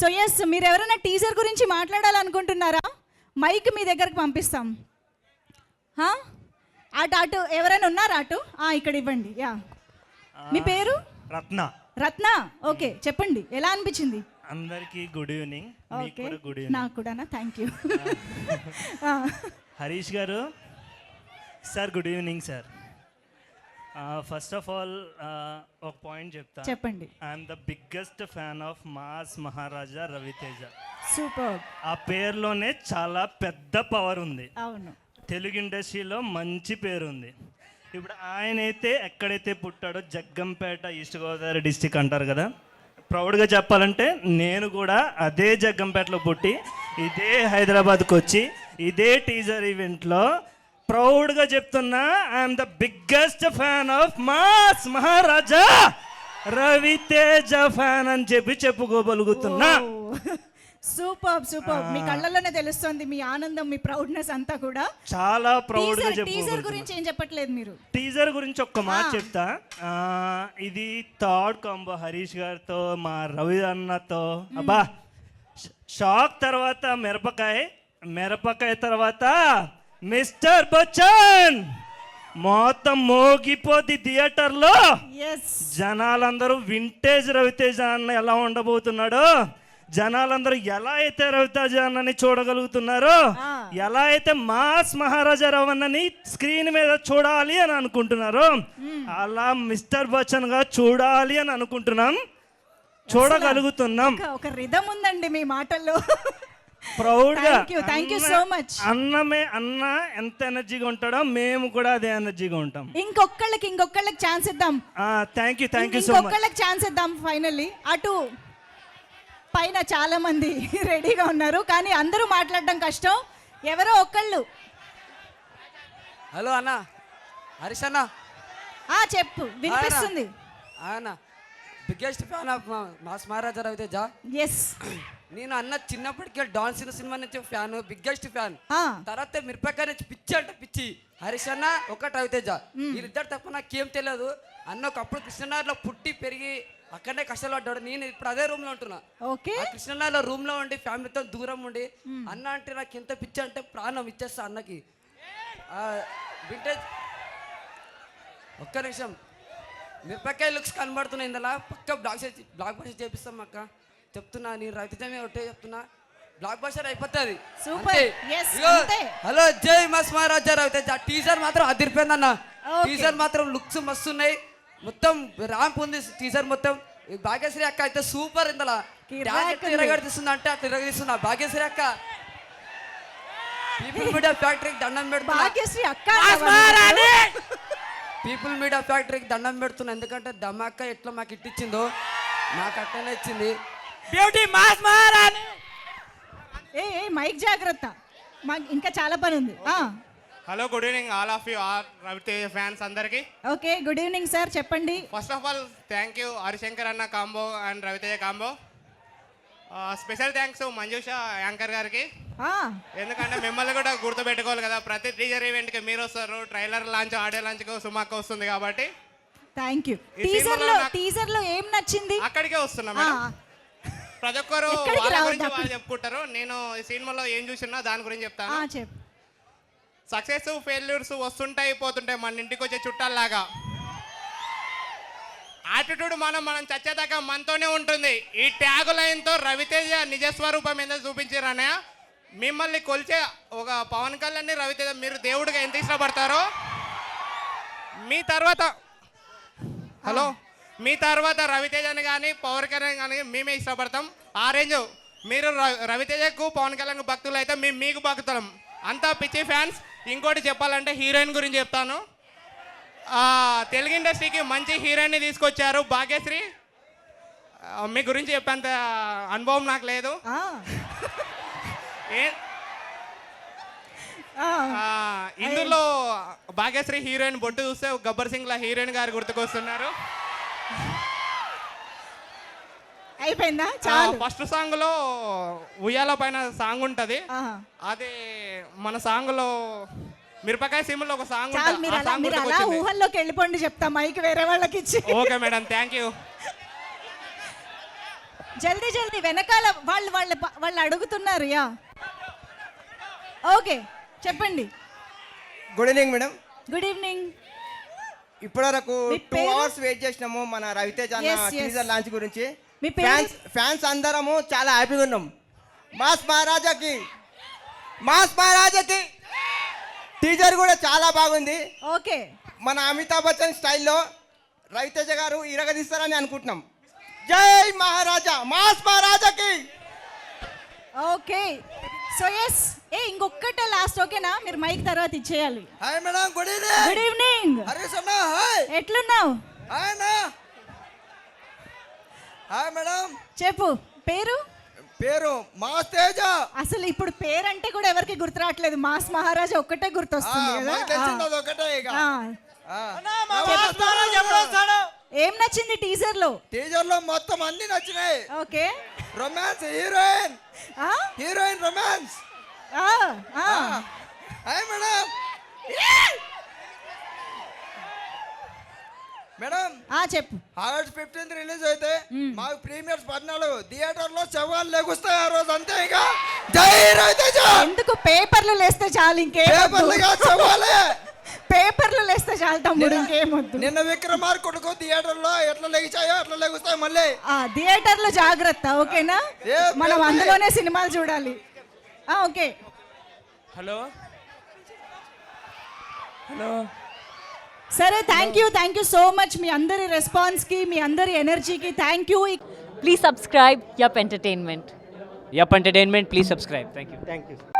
So yes మీరు ఎవరైనా teaser గురించి మాట్లాడాలనుకుంటున్నారా? మైక్ మీ దగ్గరకు పంపిస్తాం? అటు అటు ఎవరైనా ఉన్నారా అటు? ఇక్కడ ఇవ్వండి. యా మీ పేరు? రత్న. రత్న? ఓకే చెప్పండి. ఎలా అనిపించింది? అందరికీ గుడ్ ఈవినింగ్ ఓకే కూడా గుడ్ ఈవినింగ్ నాకు కూడానా? థ్యాంక్ యూ హరీష్ గారు. Sir good evening sir first of all ఒక పాయింట్ చెప్తా. చెప్పండి. I'm the biggest fan of mass Maharaja Raviteja super ఆ పేరులోనే చాలా పెద్ద పవర్ ఉంది. అవును. తెలుగు ఇండస్ట్రీలో మంచి పేరు ఉంది ఇప్పుడు ఆయన అయితే ఎక్కడైతే పుట్టాడో జగ్గంపేట ఈస్ట్ గోదావరి డిస్టిక్ అంటారు కదా ప్రౌడ్గా చెప్పాలంటే నేను కూడా అదే జగ్గంపేటలో పుట్టి ఇదే హైదరాబాద్కి వచ్చి ఇదే టీజర్ ఈవెంట్లో ప్రౌడ్గా చెప్తున్నా I'm the biggest fan of mass Maharaja. Raviteja fan అని చెప్పి చెప్పుకోగలుగుతున్నా సూపర్ సూపర్. మీ కళ్ళల్లోనే తెలుస్తుంది మీ ఆనందం మీ ప్రౌడ్నెస్ అంతా కూడా. చాలా ప్రౌడ్గా టీజర్ గురించి ఏం చెప్పట్లేదు మీరు? టీజర్ గురించి ఒక్క మాట చెప్తా. ఇది థర్డ్ కాంబో హరీష్ గారితో మా రవి అన్నతో అబ్బా షాక్ తర్వాత మిరపకాయ మిరపకాయ తర్వాత మిస్టర్ బచ్చన్ మొత్తం మోగిపోద్ది థియేటర్లో. జనాలందరూ వింటేజ్ రవితేజ అన్న ఎలా ఉండబోతున్నాడో జనాలందరూ ఎలా అయితే రవితేజ అన్నని చూడగలుగుతున్నారో. ఎలా అయితే మాస్ మహారాజా రవణని స్క్రీన్ మీద చూడాలి అని అనుకుంటున్నారో అలా మిస్టర్ బచ్చన్గా చూడాలి అని అనుకుంటున్నాం. చూడగలుగుతున్నాం. ఒక- ఒక రిధం ఉందండి మీ మాటల్లో. ప్రౌడ్గా Thank you, thank you so much. అన్నమే అన్న ఎంత ఎనర్జీగా ఉంటాడో మేము కూడా అదే ఎనర్జీగా ఉంటాం. ఇంకొకళ్ళకి ఇంకొకళ్ళకి ఛాన్స్ ఇద్దాం. Thank you thank you so much ఇంకొకళ్ళకి chance ఇద్దాం ఫైనల్లీ అటు పైన చాలా మంది రెడీగా ఉన్నారు కానీ అందరూ మాట్లాడడం కష్టం. ఎవరో ఒకళ్ళు. హలో అన్న. హరీష్ అన్న. ఆ చెప్పు. వినిపిస్తుంది. ఆయన biggest fan of mass Maharaja Raviteja yes నేను అన్న చిన్నప్పటికే డాన్ సినిమా సినిమా నుంచి ఫ్యాన్ బిగ్గెస్ట్ ఫ్యాన్. తర్వాత మిరపకాయ నుంచి పిచ్చి అంటే పిచ్చి. హరీష్ అన్న ఒకటి రవితేజ. వీళ్ళిద్దరు తప్ప నాకేం తెలియదు. అన్న ఒకప్పుడు కృష్ణనగర్లో పుట్టి పెరిగి అక్కడనే కష్టాలు పడ్డాడు. నేను ఇప్పుడు అదే రూమ్లో ఉంటున్నా. ఓకే. కృష్ణనగర్లో రూమ్లో ఉండి ఫ్యామిలీతో దూరం ఉండి అన్న అంటే నాకు ఎంత పిచ్చి అంటే ప్రాణం ఇచ్చేస్తా అన్నకి. వింటేజ్ ఒక్క నిమిషం. మిరపకాయ లుక్స్ కనబడుతున్నాయి ఇందులో. పక్క బ్లాక్ బ్లాక్ బస్టర్ చేపిస్తాం అక్క. చెప్తున్నా నేను రవితేజమే ఒకటే చెప్తున్నా. బ్లాక్ బస్టర్ అయిపోతుంది. అంతే. హలో జై మస్ మహారాజా రవితేజ టీజర్ మాత్రం అదిరిపోయిందన్న. టీజర్ మాత్రం లుక్స్ మస్తు ఉన్నాయి మొత్తం ర్యాంప్ ఉంది టీజర్ మొత్తం. భాగ్యశ్రీ అక్క అయితే సూపర్ ఇందులో. తిరగడిస్తుంది అంటే తిరగడిస్తున్నా భాగ్యశ్రీ అక్క. పీపుల్ మీడియా ఫ్యాక్టరీకి దండం పెడుతున్నా. భాగ్యశ్రీ అక్క పీపుల్ మీడియా ఫ్యాక్టరీకి దండం పెడుతున్నా. ఎందుకంటే దమాక్క ఎట్లా మాకు ఇట్టించిందో నాకు అట్టనే ఇచ్చింది. బ్యూటీ మాస్ మహారాణి ఏ ఏ మైక్ జాగ్రత్త. మాకు ఇంకా చాలా పని ఉంది. Hello good evening all of you are Raviteja fans అందరికి. ఓకే గుడ్ ఈవినింగ్ సార్ చెప్పండి. First of all thank you Harishankar అన్న combo and Raviteja combo special thanks Manjusha anchor గారికి. ఎందుకంటే మిమ్మల్ని కూడా గుర్తుపెట్టుకోవాలి కదా ప్రతి టీజర్ ఈవెంట్కి మీరు వస్తారు ట్రైలర్ లాంచ్ ఆడియో లాంచ్కి సుమాక్ వస్తుంది కాబట్టి. థ్యాంక్ యూ టీజర్లో టీజర్లో ఏం నచ్చింది? అక్కడికే వస్తున్నాం ప్రతి ఒక్కరు గురించి చెప్పుకుంటారు. నేను ఈ సినిమాలో ఏం చూసినా దాని గురించి చెప్తాను. సక్సెస్ ఫెయిల్యూర్స్ వస్తుంటాయి పోతుంటాయి మన ఇంటికి వచ్చే చుట్టాల్లాగా. యాటిట్యూడ్ మనం మనం చచ్చేదాకా మనతోనే ఉంటుంది. ఈ ట్యాగ్ లైన్తో రవితేజ నిజస్వరూపం ఏందో చూపించారనే మిమ్మల్ని కొలిచే ఒక పవన్ కళ్యాణ్ రవితేజ మీరు దేవుడిగా ఎంత ఇష్టపడతారో? మీ తర్వాత హలో? మీ తర్వాత రవితేజని కానీ పవన్ కళ్యాణ్ కానీ మేమే ఇష్టపడతాం. ఆ రేంజ్ మీరు రవితేజకు పవన్ కళ్యాణ్ భక్తులు అయితే మేము మీకు భక్తులం. అంతా పిచ్చి ఫ్యాన్స్. ఇంకోటి చెప్పాలంటే హీరోయిన్ గురించి చెప్తాను. తెలుగు ఇండస్ట్రీకి మంచి హీరోయిన్ని తీసుకొచ్చారు భాగ్యశ్రీ. మీ గురించి చెప్పేంత అనుభవం నాకు లేదు. ఇందులో భాగ్యశ్రీ హీరోయిన్ బొట్టు చూస్తే గబ్బర్ సింగ్ లా హీరోయిన్ గారు గుర్తుకొస్తున్నారు. అయిపోయిందా? చాలు. ఫస్ట్ సాంగ్లో ఉయ్యాల పైన సాంగ్ ఉంటది. అది మన సాంగ్లో మిరపకాయ సిమ్లో ఒక సాంగ్ మీరు అలా ఊహల్లోకి వెళ్ళిపోండి చెప్తా మైక్ వేరే వాళ్ళకి ఇచ్చి. Okay madam thank you. జల్దీ జల్దీ వెనకాల వాళ్ళు వాళ్ళ వాళ్ళు అడుగుతున్నారు యా. ఓకే చెప్పండి. Good evening madam good evening ఇప్పటివరకు టూ? అవర్స్ వెయిట్ చేసినాము మన రవితేజ అన్న Yes, yes. టీజర్ లాంచ్ గురించి. మీ పేరు? ఫ్యాన్స్ ఫ్యాన్స్ అందరము చాలా హ్యాపీగా ఉన్నాం. మాస్ మహారాజాకి మాస్ మహారాజాకి టీజర్ కూడా చాలా బాగుంది. ఓకే. మన అమితాబ్ బచ్చన్ స్టైల్లో రవితేజ గారు ఇరగదీస్తారని అనుకుంటున్నాం. జై మహారాజా మాస్ మహారాజాకి ఓకే సో ఎస్ ఏ ఇంకొక్కటే లాస్ట్ ఓకేనా మీరు మైక్ తర్వాత ఇచ్చేయాలి. Hi madam good evening good evening Harish అన్న హాయ్ ఎట్లున్నావు? హాయ్ అన్న హాయ్ మేడం చెప్పు. పేరు? పేరు మాస్ తేజ. అసలు ఇప్పుడు పేరంటే కూడా ఎవరికి గుర్తు రావట్లేదు. మాస్ మహారాజా ఒక్కటే గుర్తొస్తుంది కదా? మనకు తెలిసింది ఆ. అదొకటే ఇక. ఏం నచ్చింది టీజర్లో టీజర్లో మొత్తం అన్ని నచ్చినాయి. ఓకే. రొమాన్స్ హీరోయిన్ ఆ? హీరోయిన్ రొమాన్స్ ఆ, ఆ. హాయ్ మేడం మేడం ఆ, చెప్పు. ఆగస్ట్ ఫిఫ్టీన్త్ రిలీజ్ అయితే మాకు ప్రీమియర్స్ పద్నాలుగు. థియేటర్లో శవాలు లెగుస్తాయి ఆ రోజు అంతే ఇక. జై ఎందుకు పేపర్లు లేస్తే చాలు ఇంకేం పేపర్లుగా శవాలే. పేపర్లు లేస్తే చాలు తమ్ముడు ఇంకేమొద్దు. నిన్న విక్రమార్కుడుకు థియేటర్లో ఎట్లా లెగిచాయో అట్లా లెగుస్తాయి మళ్ళీ. ఆ థియేటర్లో జాగ్రత్త ఓకేనా? మనం అందులోనే సినిమాలు చూడాలి. ఆ, ఓకే. హలో? హలో? సరే thank you thank you so much మీ అందరి రెస్పాన్స్కి మీ అందరి ఎనర్జీకి thank you Please subscribe Yup Entertainment. Yup Entertainment please subscribe thank you thank you